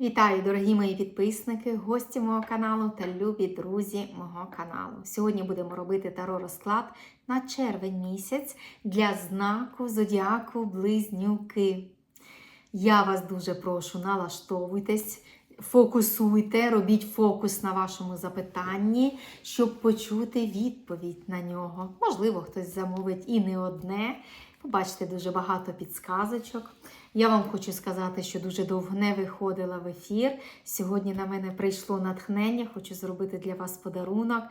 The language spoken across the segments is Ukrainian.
Вітаю, дорогі мої підписники, гості мого каналу та любі друзі мого каналу. Сьогодні будемо робити таро розклад на червень місяць для знаку зодіаку Близнюки. Я вас дуже прошу, налаштовуйтесь, фокусуйте, робіть фокус на вашому запитанні, щоб почути відповідь на нього. Можливо, хтось замовить і не одне. Побачите дуже багато підсказочок. Я вам хочу сказати, що дуже довго не виходила в ефір. Сьогодні на мене прийшло натхнення. Хочу зробити для вас подарунок,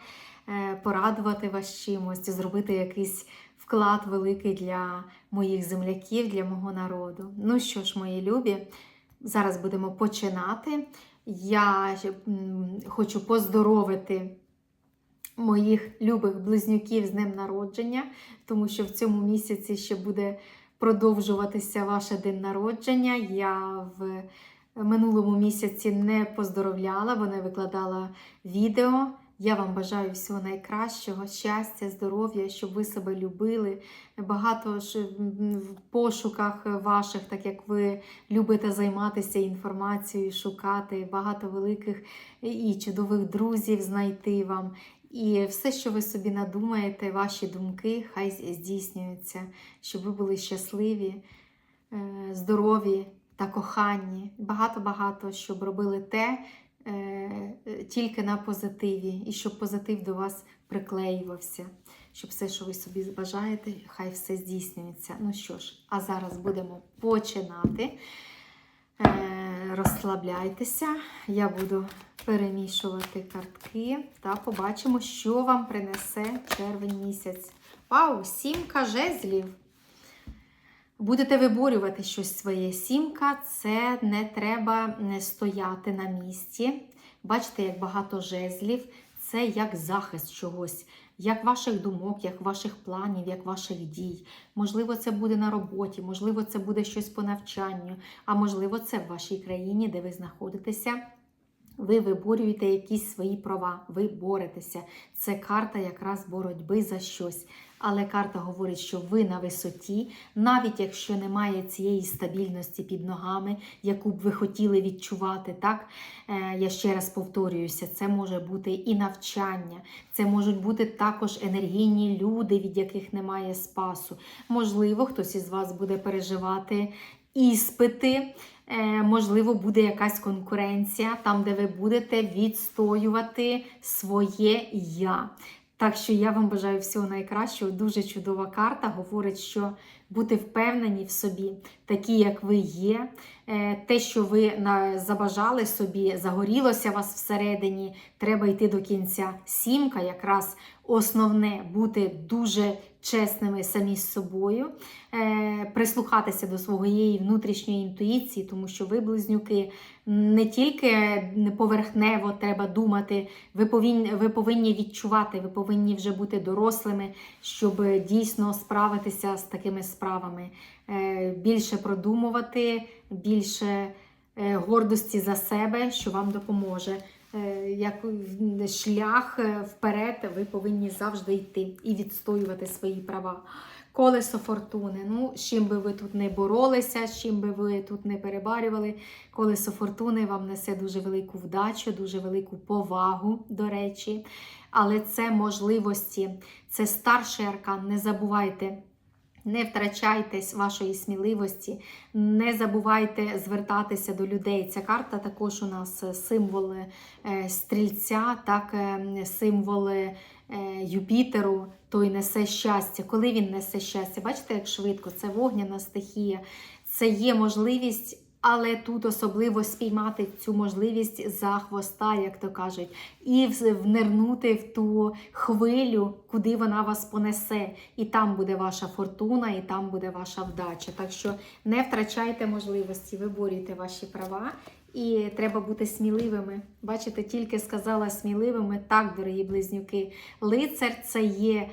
е, порадувати вас чимось, зробити якийсь вклад великий для моїх земляків, для мого народу. Ну що ж, мої любі, зараз будемо починати. Я хочу поздоровити моїх любих близнюків з днем народження, тому що в цьому місяці ще буде продовжуватися ваше день народження. Я в минулому місяці не поздоровляла, бо не викладала відео. Я вам бажаю всього найкращого, щастя, здоров'я, щоб ви себе любили. Багато ж в пошуках ваших, так як ви любите займатися інформацією, шукати, багато великих і чудових друзів знайти вам. І все, що ви собі надумаєте, ваші думки, хай здійснюються, щоб ви були щасливі, е, здорові та коханні. Багато-багато, щоб робили те е, тільки на позитиві, і щоб позитив до вас приклеювався, щоб все, що ви собі бажаєте, хай все здійснюється. Ну що ж, а зараз будемо починати. Розслабляйтеся, я буду перемішувати картки та побачимо, що вам принесе червень місяць. Вау, сімка жезлів! Будете виборювати щось своє. Сімка це не треба стояти на місці. Бачите, як багато жезлів, це як захист чогось, як ваших думок, як ваших планів, як ваших дій. Можливо, це буде на роботі, можливо, це буде щось по навчанню, а можливо, це в вашій країні, де ви знаходитеся. Ви виборюєте якісь свої права, ви боретеся. Це карта якраз боротьби за щось. Але карта говорить, що ви на висоті, навіть якщо немає цієї стабільності під ногами, яку б ви хотіли відчувати. Так, Е, я ще раз повторююся, це може бути і навчання, це можуть бути також енергійні люди, від яких немає спасу. Можливо, хтось із вас буде переживати іспити. Е, Можливо, буде якась конкуренція, там, де ви будете відстоювати своє я. Так що я вам бажаю всього найкращого. Дуже чудова карта. Говорить, що бути впевнені в собі, такі, як ви є. Е, Те, що ви забажали собі, загорілося вас всередині, треба йти до кінця. Сімка, якраз основне бути дуже чесними самі з собою, е, прислухатися до своєї внутрішньої інтуїції, тому що ви, близнюки, не тільки поверхнево треба думати, ви повинні, ви повинні відчувати, ви повинні вже бути дорослими, щоб дійсно справитися з такими справами. Е, Більше продумувати, більше е, гордості за себе, що вам допоможе. Е, Як шлях е, вперед, ви повинні завжди йти і відстоювати свої права. Колесо фортуни. Ну, з чим би ви тут не боролися, з чим би ви тут не перебарювали, колесо фортуни вам несе дуже велику вдачу, дуже велику повагу, до речі. Але це можливості, це старший аркан. Не забувайте. Не втрачайтесь вашої сміливості, не забувайте звертатися до людей. Ця карта також у нас символ е, стрільця, так, е, символ е, Юпітеру, той несе щастя. Коли він несе щастя, бачите, як швидко, це вогняна стихія, це є можливість. Але тут особливо спіймати цю можливість за хвоста, як то кажуть, і внирнути в ту хвилю, куди вона вас понесе. І там буде ваша фортуна, і там буде ваша вдача. Так що не втрачайте можливості, виборюйте ваші права. І треба бути сміливими. Бачите, тільки сказала сміливими. Так, дорогі близнюки, лицар це є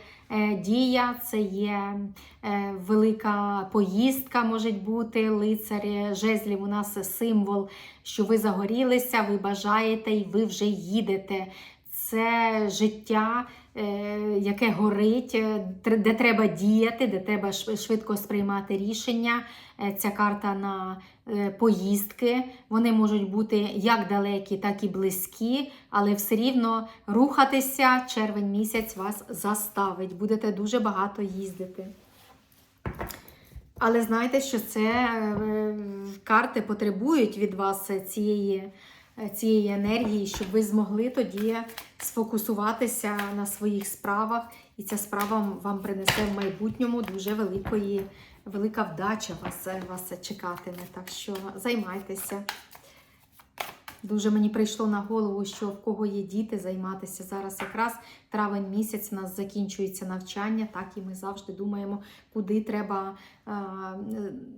дія, це є е, велика поїздка, може бути. Лицар жезлів у нас символ, що ви загорілися, ви бажаєте і ви вже їдете. Це життя, е, яке горить, е, де треба діяти, де треба швидко сприймати рішення. Е, Ця карта на поїздки. Вони можуть бути як далекі, так і близькі, але все рівно рухатися червень місяць вас заставить. Будете дуже багато їздити. Але знайте, що це карти потребують від вас цієї, цієї енергії, щоб ви змогли тоді сфокусуватися на своїх справах, і ця справа вам принесе в майбутньому дуже великої, велика вдача вас, е, вас чекатиме. Так що займайтеся. Дуже мені прийшло на голову, що в кого є діти, займатися зараз якраз травень місяць у нас закінчується навчання, так і ми завжди думаємо, куди треба е,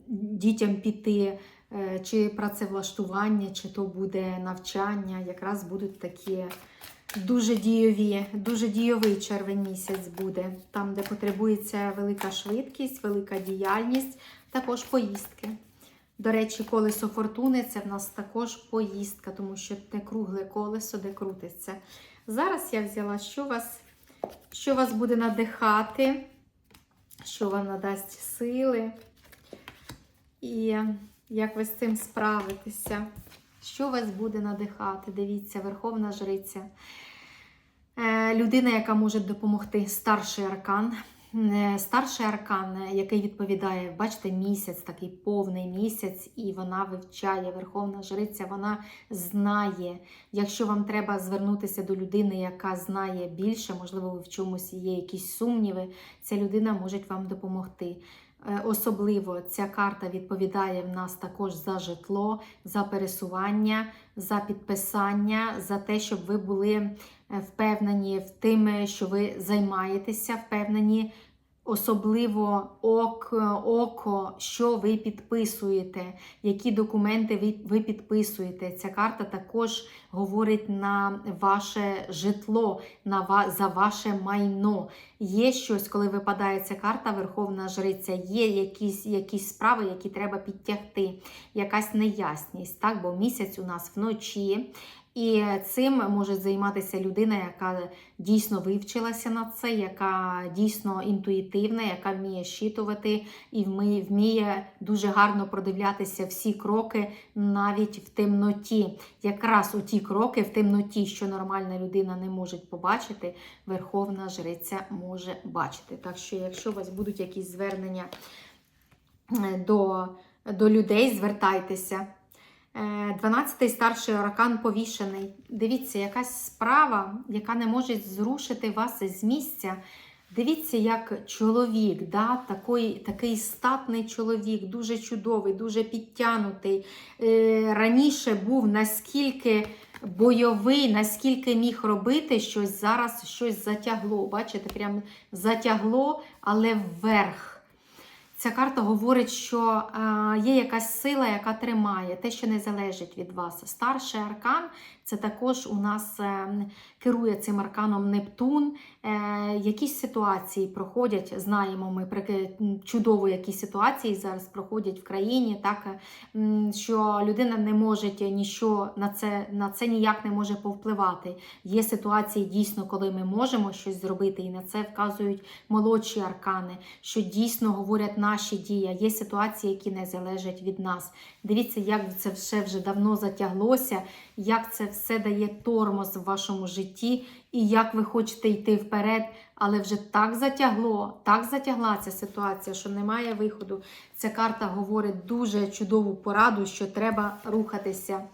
дітям піти, е, чи працевлаштування, чи то буде навчання. Якраз будуть такі дуже дійові, дуже дійовий червень місяць буде, там, де потребується велика швидкість, велика діяльність, також поїздки. До речі, колесо фортуни це в нас також поїздка, тому що те кругле колесо, де крутиться. Зараз я взяла, що вас, що вас буде надихати, що вам надасть сили, і як ви з цим справитеся. Що вас буде надихати? Дивіться, Верховна Жриця. Е, Людина, яка може допомогти, старший аркан. Е, Старший аркан, е, який відповідає, бачите, місяць, такий повний місяць, і вона вивчає Верховна Жриця, вона знає. Якщо вам треба звернутися до людини, яка знає більше, можливо, ви в чомусь є якісь сумніви, ця людина може вам допомогти. Е, Особливо ця карта відповідає в нас також за житло, за пересування, за підписання, за те, щоб ви були е, впевнені в тим, що ви займаєтеся, впевнені, особливо ок, око, що ви підписуєте, які документи ви, ви підписуєте. Ця карта також говорить на ваше житло, на за ваше майно. Є щось, коли випадає ця карта, Верховна Жриця, є якісь, якісь справи, які треба підтягти, якась неясність, так? бо місяць у нас вночі. І цим може займатися людина, яка дійсно вивчилася на це, яка дійсно інтуїтивна, яка вміє щитувати і вміє, дуже гарно продивлятися всі кроки навіть в темноті. Якраз у ті кроки в темноті, що нормальна людина не може побачити, Верховна Жриця може бачити. Так що, якщо у вас будуть якісь звернення е, до, до людей, звертайтеся. 12-й старший аркан повішений. Дивіться, якась справа, яка не може зрушити вас з місця. Дивіться, як чоловік, да, такий, такий статний чоловік, дуже чудовий, дуже підтянутий. Е, раніше був наскільки бойовий, наскільки міг робити щось, зараз щось затягло. Бачите, прям затягло, але вверх. Ця карта говорить, що е, є якась сила, яка тримає, те, що не залежить від вас. Старший аркан це також у нас е, керує цим арканом Нептун. Е, якісь ситуації проходять, знаємо ми чудово, які ситуації зараз проходять в країні, так що людина не може нічого на це, на це ніяк не може повпливати. Є ситуації дійсно, коли ми можемо щось зробити, і на це вказують молодші аркани, що дійсно говорять наші дії. Є ситуації, які не залежать від нас. Дивіться, як це все вже давно затяглося, як це все дає тормоз в вашому житті, і як ви хочете йти вперед, але вже так затягло, так затягла ця ситуація, що немає виходу. Ця карта говорить дуже чудову пораду, що треба рухатися.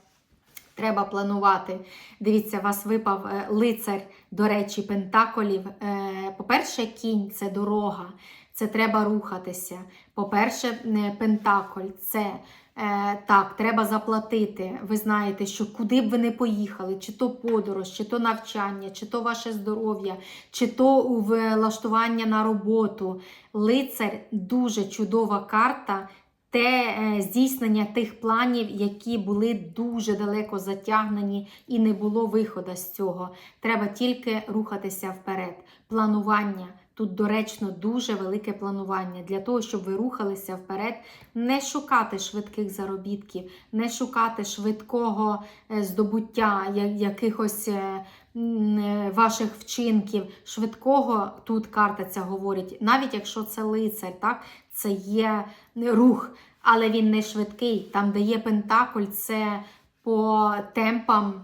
Треба планувати. Дивіться, вас випав е, лицар, до речі, пентаколів. Е, По-перше, кінь це дорога, це треба рухатися. По-перше, е, пентаколь це так, треба заплатити. Ви знаєте, що куди б ви не поїхали, чи то подорож, чи то навчання, чи то ваше здоров'я, чи то влаштування на роботу. Лицар дуже чудова карта те е, здійснення тих планів, які були дуже далеко затягнені, і не було виходу з цього. Треба тільки рухатися вперед. Планування, Тут доречно дуже велике планування для того, щоб ви рухалися вперед, не шукати швидких заробітків, не шукати швидкого е, здобуття якихось е, е, ваших вчинків. Швидкого тут карта ця говорить, навіть якщо це лицар, так, це є рух, але він не швидкий. Там, де є пентакль, це по темпам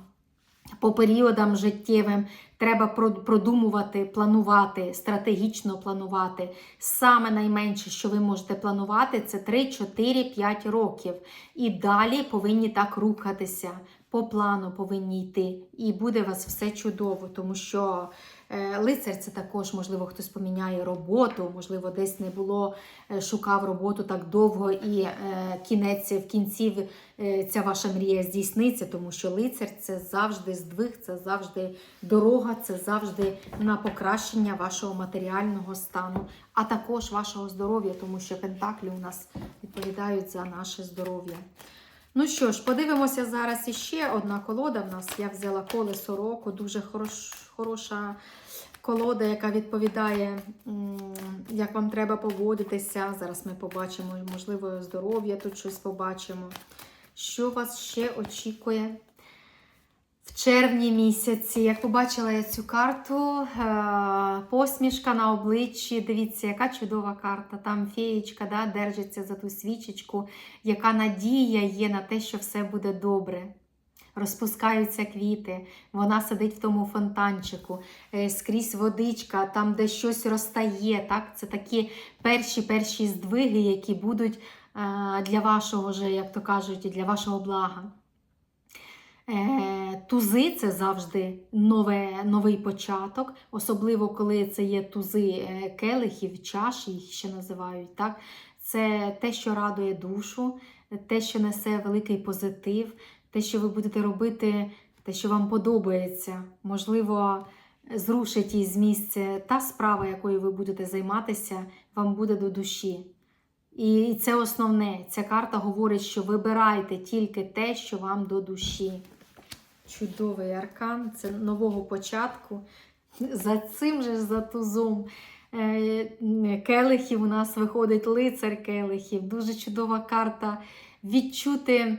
по періодам життєвим треба про- продумувати, планувати, стратегічно планувати. Саме найменше, що ви можете планувати, це 3, 4, 5 років. І далі повинні так рухатися. По плану повинні йти. І буде у вас все чудово, тому що лицар це також, можливо, хтось поміняє роботу, можливо, десь не було, е, шукав роботу так довго, і е, кінець в кінці е, ця ваша мрія здійсниться, тому що лицар це завжди здвиг, це завжди дорога, це завжди на покращення вашого матеріального стану, а також вашого здоров'я, тому що пентаклі у нас відповідають за наше здоров'я. Ну що ж, подивимося зараз іще одна колода в нас. Я взяла колесо року, дуже хорош, хороша колода, яка відповідає, як вам треба поводитися. Зараз ми побачимо, можливо, здоров'я тут щось побачимо. Що вас ще очікує в червні місяці? Як побачила я цю карту, е, посмішка на обличчі. Дивіться, яка чудова карта. Там феєчка да, держиться за ту свічечку, яка надія є на те, що все буде добре. Розпускаються квіти, вона сидить в тому фонтанчику, е, скрізь водичка, там, де щось розтає. Так? Це такі перші перші здвиги, які будуть е, для вашого, же, як то кажуть, для вашого блага. Е, Тузи це завжди нове, новий початок, особливо коли це є тузи келихів, чаш, їх ще називають. Так? Це те, що радує душу, те, що несе великий позитив, те, що ви будете робити, те, що вам подобається. Можливо, зрушить із місця та справа, якою ви будете займатися, вам буде до душі. І це основне. Ця карта говорить, що вибирайте тільки те, що вам до душі. Чудовий аркан, це нового початку. За цим же за тузом е, келихів у нас виходить лицар келихів. Дуже чудова карта. Відчути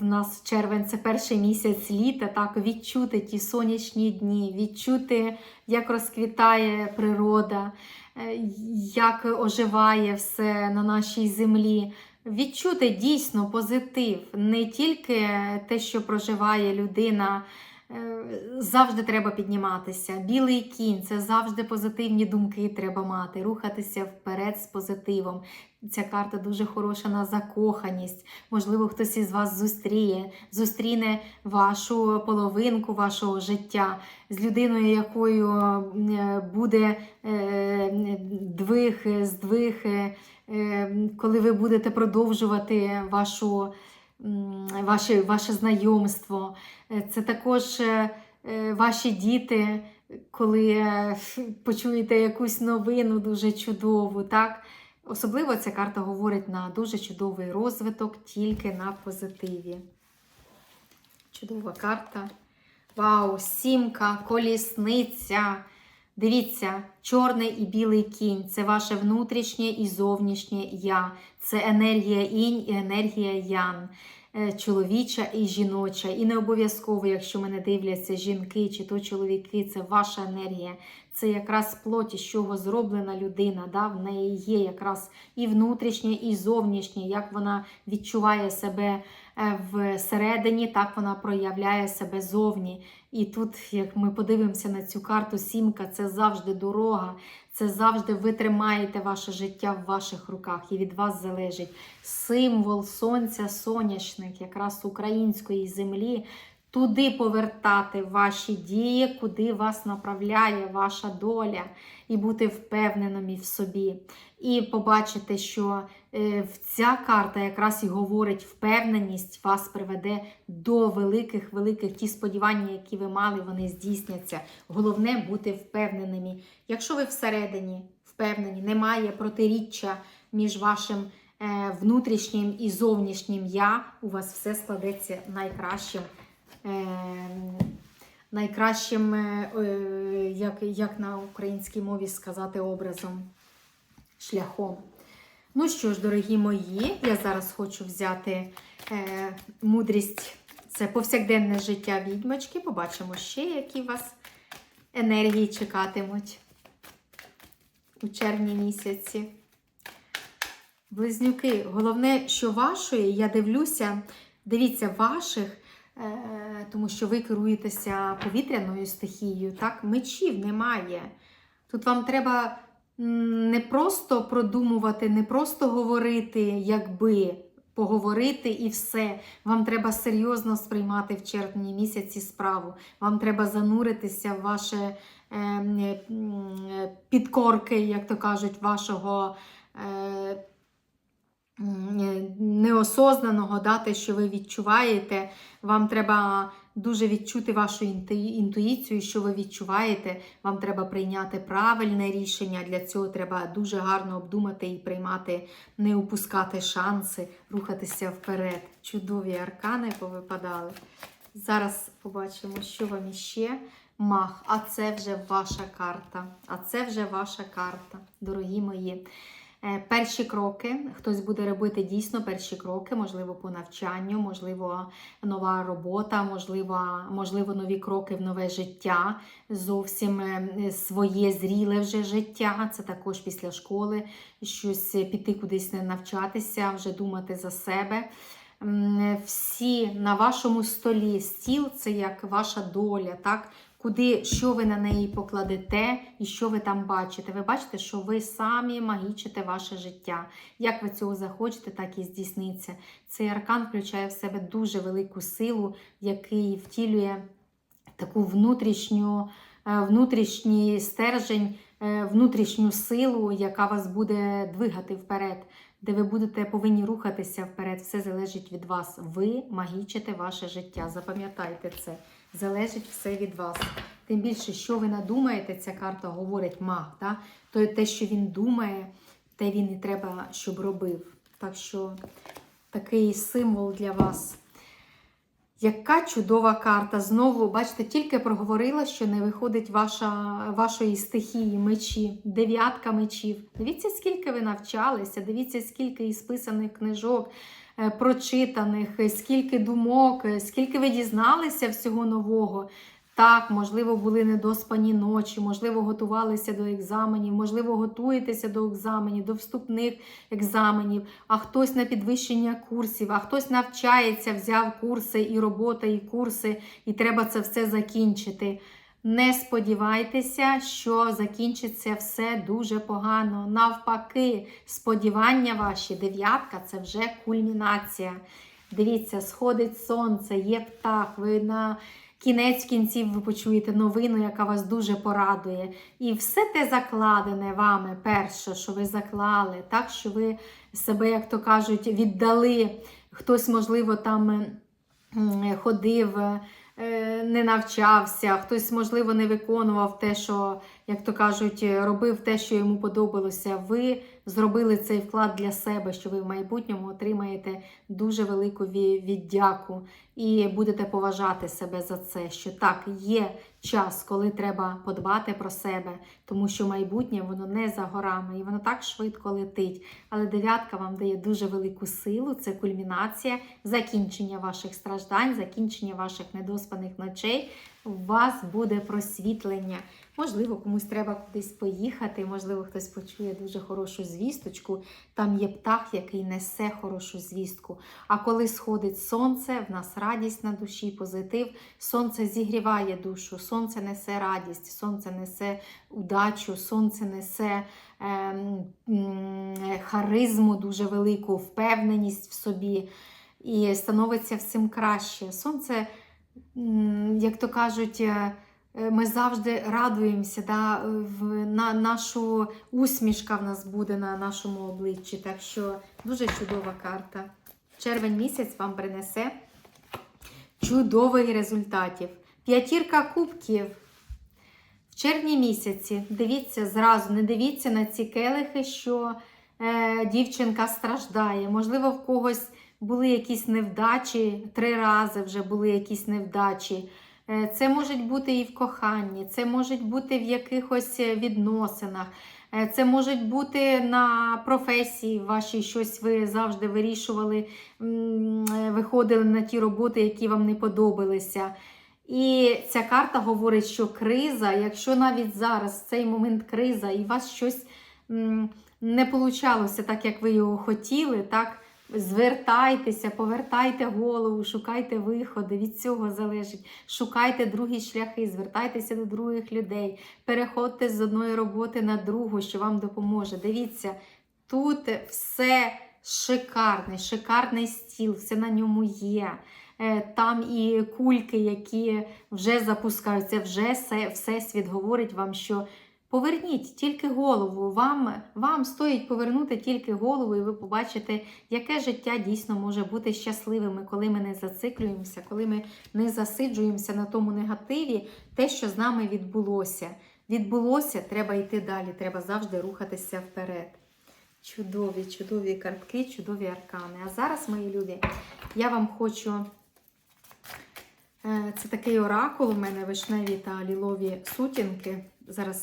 в нас червень це перший місяць літа, так, відчути ті сонячні дні, відчути, як розквітає природа, е, як оживає все на нашій землі. Відчути дійсно позитив, не тільки те, що проживає людина. Е, Завжди треба підніматися. Білий кінь це завжди позитивні думки треба мати, рухатися вперед з позитивом. Ця карта дуже хороша на закоханість. Можливо, хтось із вас зустріє, зустріне вашу половинку вашого життя з людиною, якою е, буде е, двиг, здвиг, коли ви будете продовжувати вашу, ваше, ваше знайомство. Е, Це також е, е, ваші діти, коли почуєте якусь новину дуже чудову. так? Особливо ця карта говорить на дуже чудовий розвиток, тільки на позитиві. Чудова карта. Вау, сімка, колісниця. Дивіться, чорний і білий кінь це ваше внутрішнє і зовнішнє я. Це енергія інь і енергія ян, е, чоловіча і жіноча. І не обов'язково, якщо мене дивляться жінки чи то чоловіки, це ваша енергія. Це якраз плоті, з чого зроблена людина. Да? В неї є якраз і внутрішнє, і зовнішнє, як вона відчуває себе всередині, так вона проявляє себе зовні. І тут, як ми подивимося на цю карту, сімка це завжди дорога, це завжди ви тримаєте ваше життя в ваших руках і від вас залежить символ сонця, соняшник, якраз української землі. Туди повертати ваші дії, куди вас направляє ваша доля, і бути впевненими в собі. І побачити, що е, ця карта якраз і говорить, впевненість вас приведе до великих, великих ті сподівання, які ви мали, вони здійсняться. Головне бути впевненими. Якщо ви всередині впевнені, немає протиріччя між вашим е, внутрішнім і зовнішнім я, у вас все складеться найкращим. Ем, найкращим, е, е, як, як на українській мові сказати, образом, шляхом. Ну що ж, дорогі мої, я зараз хочу взяти е, мудрість. Це повсякденне життя відьмочки. Побачимо ще, які вас енергії чекатимуть у червні місяці. Близнюки, головне, що вашої, я дивлюся, дивіться, ваших, тому що ви керуєтеся повітряною стихією, так, мечів немає. Тут вам треба не просто продумувати, не просто говорити, якби поговорити і все. Вам треба серйозно сприймати в червні місяці справу. Вам треба зануритися в ваше е, м, підкорки, як то кажуть, вашого. Е, неосознаного, да, те, що ви відчуваєте, вам треба дуже відчути вашу інтуїцію, що ви відчуваєте. Вам треба прийняти правильне рішення. Для цього треба дуже гарно обдумати і приймати, не упускати шанси, рухатися вперед. Чудові аркани повипадали. Зараз побачимо, що вам іще. Мах, а це вже ваша карта. А це вже ваша карта, дорогі мої. Е, Перші кроки, хтось буде робити дійсно перші кроки, можливо, по навчанню, можливо, нова робота, можливо, можливо, нові кроки в нове життя, зовсім е, своє зріле вже життя. Це також після школи, щось піти кудись навчатися, вже думати за себе. Всі на вашому столі стіл це як ваша доля, так? Куди, що ви на неї покладете і що ви там бачите. Ви бачите, що ви самі магічите ваше життя. Як ви цього захочете, так і здійсниться. Цей аркан включає в себе дуже велику силу, який втілює таку внутрішню, е, внутрішній стержень, е, внутрішню силу, яка вас буде двигати вперед, де ви будете повинні рухатися вперед. Все залежить від вас. Ви магічите ваше життя. Запам'ятайте це. Залежить все від вас. Тим більше, що ви надумаєте, ця карта говорить маг. Да? То те, що він думає, те він і треба, щоб робив. Так що такий символ для вас. Яка чудова карта. Знову, бачите, тільки проговорила, що не виходить ваша, вашої стихії мечі, дев'ятка мечів. Дивіться, скільки ви навчалися, дивіться, скільки ісписаних книжок, е, прочитаних, е, скільки думок, е, скільки ви дізналися всього нового. Так, можливо, були недоспані ночі, можливо, готувалися до екзаменів, можливо, готуєтеся до екзаменів, до вступних екзаменів, а хтось на підвищення курсів, а хтось навчається, взяв курси і робота, і курси, і треба це все закінчити. Не сподівайтеся, що закінчиться все дуже погано. Навпаки, сподівання ваші, дев'ятка це вже кульмінація. Дивіться, сходить сонце, є птах, ви на кінець кінців ви почуєте новину, яка вас дуже порадує. І все те закладене вами, перше, що ви заклали, так що ви себе, як то кажуть, віддали. Хтось, можливо, там ходив, не навчався, хтось, можливо, не виконував те, що, як то кажуть, робив те, що йому подобалося. Ви зробили цей вклад для себе, що ви в майбутньому отримаєте дуже велику віддяку і будете поважати себе за це. Що так, є час, коли треба подбати про себе, тому що майбутнє воно не за горами і воно так швидко летить. Але дев'ятка вам дає дуже велику силу. Це кульмінація, закінчення ваших страждань, закінчення ваших недоспаних ночей. У вас буде просвітлення. Можливо, комусь треба кудись поїхати, можливо, хтось почує дуже хорошу звісточку. Там є птах, який несе хорошу звістку. А коли сходить сонце, в нас радість на душі, позитив. Сонце зігріває душу, сонце несе радість, сонце несе удачу, сонце несе ем, м, харизму дуже велику, впевненість в собі. І становиться всім краще. Сонце, як то кажуть, е, е, ми завжди радуємося, да, в, на нашу усмішка в нас буде на нашому обличчі. Так що дуже чудова карта. Червень місяць вам принесе чудових результатів. П'ятірка кубків. В червні місяці дивіться зразу, не дивіться на ці келихи, що е, дівчинка страждає. Можливо, в когось були якісь невдачі, три рази вже були якісь невдачі. Е, Це можуть бути і в коханні, це можуть бути в якихось е, відносинах, е, це можуть бути на професії вашій щось ви завжди вирішували, виходили на ті роботи, які вам не подобалися. І ця карта говорить, що криза, якщо навіть зараз в цей момент криза, і у вас щось не получалося так, як ви його хотіли, так звертайтеся, повертайте голову, шукайте виходи. Від цього залежить. Шукайте другі шляхи, звертайтеся до других людей, переходьте з одної роботи на другу, що вам допоможе. Дивіться, тут все шикарне, шикарний стіл, все на ньому є. Е, Там і кульки, які вже запускаються, вже все, всесвіт говорить вам, що поверніть тільки голову. Вам, вам стоїть повернути тільки голову, і ви побачите, яке життя дійсно може бути щасливим, коли ми не зациклюємося, коли ми не засиджуємося на тому негативі, те, що з нами відбулося. Відбулося, треба йти далі, треба завжди рухатися вперед. Чудові, чудові картки, чудові аркани. А зараз, мої любі, я вам хочу. Е, Це такий оракул у мене вишневі та лілові сутінки. Зараз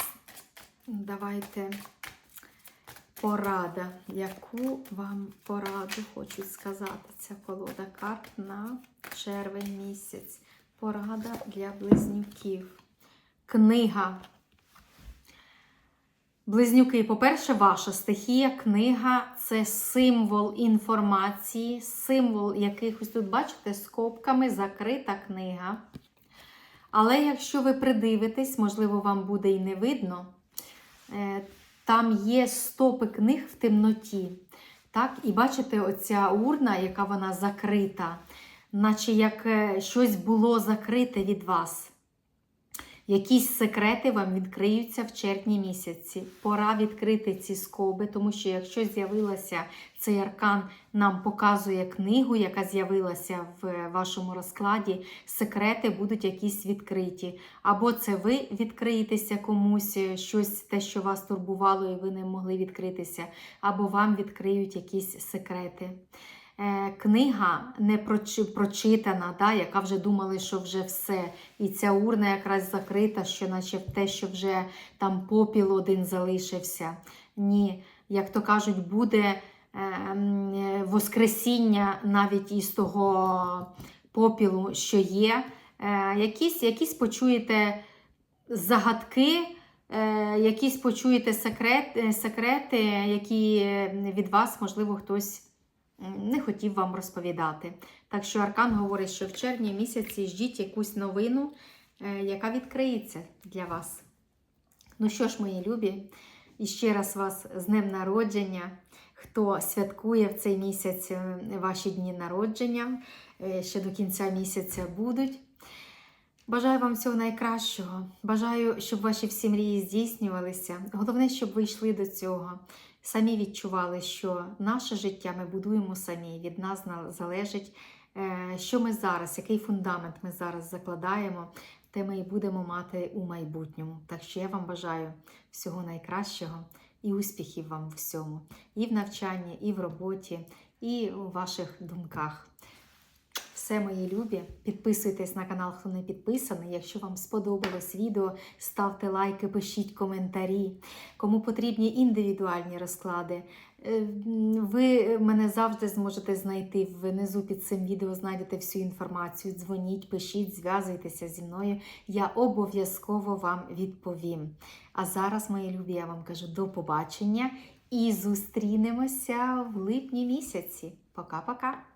давайте порада. Яку вам пораду хочу сказати? Ця колода карт на червень місяць. Порада для близнюків. Книга. Близнюки, по-перше, ваша стихія, книга це символ інформації, символ якихось тут, бачите, скобками закрита книга. Але якщо ви придивитесь, можливо, вам буде і не видно, там є стопи книг в темноті. Так? І бачите, оця урна, яка вона закрита, наче як е, щось було закрите від вас. Якісь секрети вам відкриються в червні місяці. Пора відкрити ці скоби, тому що якщо з'явилася цей аркан, нам показує книгу, яка з'явилася в вашому розкладі, секрети будуть якісь відкриті. Або це ви відкриєтеся комусь, щось те, що вас турбувало, і ви не могли відкритися, або вам відкриють якісь секрети. Е, Книга не прочитана, да, яка вже думали, що вже все. І ця урна якраз закрита, що наче те, що вже там попіл один залишився. Ні, як то кажуть, буде е, воскресіння навіть із того попілу, що є. Е, Якісь, якісь почуєте загадки. Якісь почуєте секрет, секрети, які від вас, можливо, хтось не хотів вам розповідати. Так що Аркан говорить, що в червні місяці ждіть якусь новину, е, яка відкриється для вас. Ну що ж, мої любі, і ще раз вас з днем народження. Хто святкує в цей місяць е, ваші дні народження, е, ще до кінця місяця будуть. Бажаю вам всього найкращого. Бажаю, щоб ваші всі мрії здійснювалися. Головне, щоб ви йшли до цього. Самі відчували, що наше життя ми будуємо самі. Від нас залежить, е, що ми зараз, який фундамент ми зараз закладаємо, те ми і будемо мати у майбутньому. Так що я вам бажаю всього найкращого і успіхів вам в всьому, і в навчанні, і в роботі, і у ваших думках. Все, мої любі, підписуйтесь на канал, хто не підписаний. Якщо вам сподобалось відео, ставте лайки, пишіть коментарі. Кому потрібні індивідуальні розклади, е, ви мене завжди зможете знайти. Внизу під цим відео знайдете всю інформацію. Дзвоніть, пишіть, зв'язуйтеся зі мною. Я обов'язково вам відповім. А зараз, мої любі, я вам кажу до побачення і зустрінемося в липні місяці. Пока-пока!